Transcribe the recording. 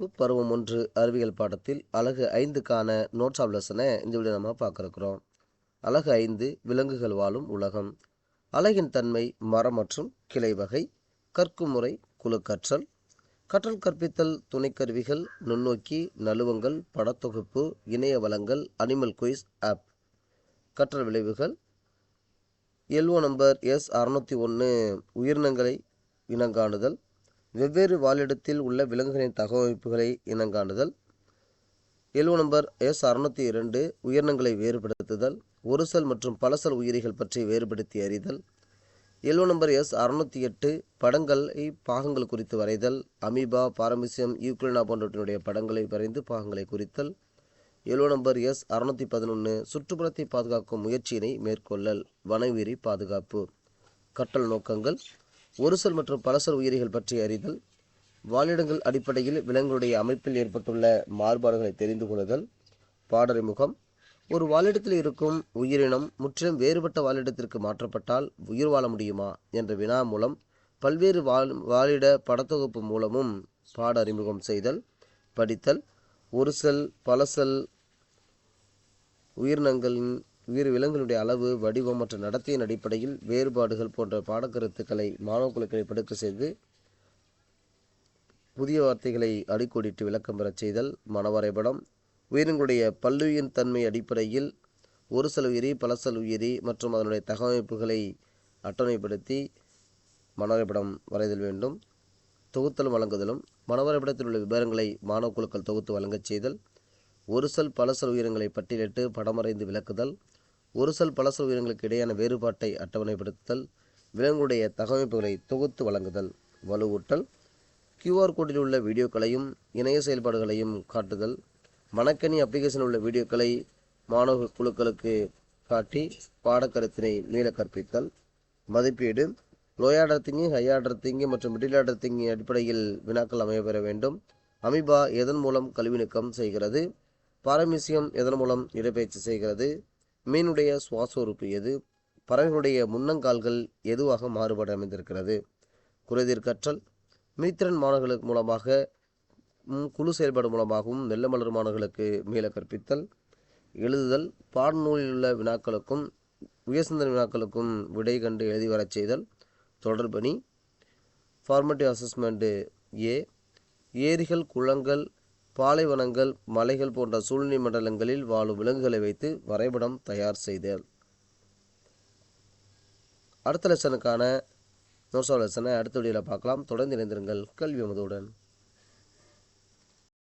பருவம் ஒன்று அறிவியல் பாடத்தில் அழகு ஐந்துக்கான நோட்ஸ் ஆஃப் லெசனை இந்த வீடியோ நம்ம பார்க்குறோம் அழகு ஐந்து விலங்குகள் வாழும் உலகம். அழகின் தன்மை மரம் மற்றும் கிளை வகை கற்கும் முறை குழு கற்றல் கற்றல் கற்பித்தல் துணைக்கருவிகள் நுண்ணோக்கி நழுவங்கள் படத்தொகுப்பு இணைய வளங்கள் அனிமல் குயிஸ் ஆப் கற்றல் விளைவுகள். எல்ஓ நம்பர் எஸ் அறுநூற்றி ஒன்று உயிரினங்களை இனங்காணுதல். வெவ்வேறு வாழிடத்தில் உள்ள விலங்குகளின் தகவமைப்புகளை இனங்காணுதல். எல்ஓ நம்பர் எஸ் அறுநூற்றி இரண்டு உயிரினங்களை வேறுபடுத்துதல். ஒருசல் மற்றும் பலசல் உயிரிகள் பற்றி வேறுபடுத்தி அறிதல். எல்ஓ நம்பர் எஸ் அறுநூற்றி எட்டு படங்களை பாகங்கள் குறித்து வரைதல். அமீபா பாரமிசியம் யூக்ளினா போன்றவற்றினுடைய படங்களை வரைந்து பாகங்களை குறித்தல். எழுவ நம்பர் எஸ் அறுநூற்றி பதினொன்று சுற்றுப்புறத்தை பாதுகாக்கும் முயற்சியினை மேற்கொள்ளல். வனவுயிரி பாதுகாப்பு. கற்றல் நோக்கங்கள். ஒருசல் மற்றும் பலசல் உயிரிகள் பற்றி அறிதல். வாழிடங்கள் அடிப்படையில் விலங்குகளுடைய அமைப்பில் ஏற்பட்டுள்ள மாறுபாடுகளை தெரிந்து கொள்ளுதல். பாடறிமுகம். ஒரு வாழிடத்தில் இருக்கும் உயிரினம் முற்றிலும் வேறுபட்ட வாழிடத்திற்கு மாற்றப்பட்டால் உயிர் வாழ முடியுமா என்ற வினா மூலம் பல்வேறு வாழ் வாழிட படத்தொகுப்பு மூலமும் பாட அறிமுகம் செய்தல் படித்தல். ஒருசல் பலசல் உயிரினங்களின் உயிர் விலங்குகளுடைய அளவு வடிவம் மற்றும் நடத்தையின் அடிப்படையில் வேறுபாடுகள் போன்ற பாடக்கருத்துக்களை மாணவ குழுக்களை படுக்க செய்து புதிய வார்த்தைகளை அடிக்கோடிட்டு விளக்கம் பெறச் செய்தல் மனவரைபடம் உயிரினங்களுடைய பல்லுயிர் தன்மை அடிப்படையில் ஒரு செல் உயிரி பல செல் உயிரி மற்றும் அதனுடைய தகவமைப்புகளை அட்டவணைப்படுத்தி மனவரைபடம் வரைதல் வேண்டும். தொகுத்தலும் வழங்குதலும். மனவரைபடத்தில் உள்ள விவரங்களை மாணவ குழுக்கள் தொகுத்து வழங்கச் செய்தல். ஒரு செல் பல செல் உயிரங்களை பட்டியலிட்டு படம் வரைந்து விளக்குதல். ஒரு பலசல் பல உயிரங்களுக்கு இடையான வேறுபாட்டை அட்டவணைப்படுத்துதல் விலங்குடைய தகவமைப்புகளை தொகுத்து வழங்குதல் வலுவூட்டல் கியூஆர் கோடில் உள்ள வீடியோக்களையும் இணைய செயல்பாடுகளையும் காட்டுதல் மணக்கணி அப்ளிகேஷனில் உள்ள வீடியோக்களை மாணவ குழுக்களுக்கு காட்டி பாடக்கருத்தினை மீள கற்பித்தல் மதிப்பீடு லோயாடர் order thinking high order thinking மற்றும் மிடில் ஆர்டர் திங்கி அடிப்படையில் வினாக்கள் அமையப்பெற வேண்டும். அமீபா எதன் மூலம் கல்வி நீக்கம் செய்கிறது? பாரமிசியம் எதன் மூலம் இடப்பெயர்ச்சி செய்கிறது? மீனுடைய சுவாச உறுப்பு எது? பறவைகளுடைய முன்னங்கால்கள் எதுவாக மாறுபட அமைந்திருக்கிறது? குறைதீர் கற்றல் மீத்திறன் மாணவர்களுக்கு மூலமாக குழு செயல்பாடு மூலமாகவும் நெல்ல மலர் மாணவர்களுக்கு மீள கற்பித்தல். எழுதுதல். பாடநூலில் உள்ள வினாக்களுக்கும் உயர்சிந்தனை வினாக்களுக்கும் விடை கண்டு எழுதி வரச் செய்தல். தொடர்பணி ஃபார்மேட்டிவ் அசஸ்மெண்ட்டு ஏ ஏரிகள் குளங்கள் பாலைவனங்கள் மலைகள் போன்ற சூழ்நிலை மண்டலங்களில் வாழும் விலங்குகளை வைத்து வரைபடம் தயார் செய்தல் அடுத்த லெசனுக்கான நோட்ஸ் லெசனை அடுத்த வீடியோவில் பார்க்கலாம். தொடர்ந்து இணைந்திருங்கள். கல்வி அமுதுடன்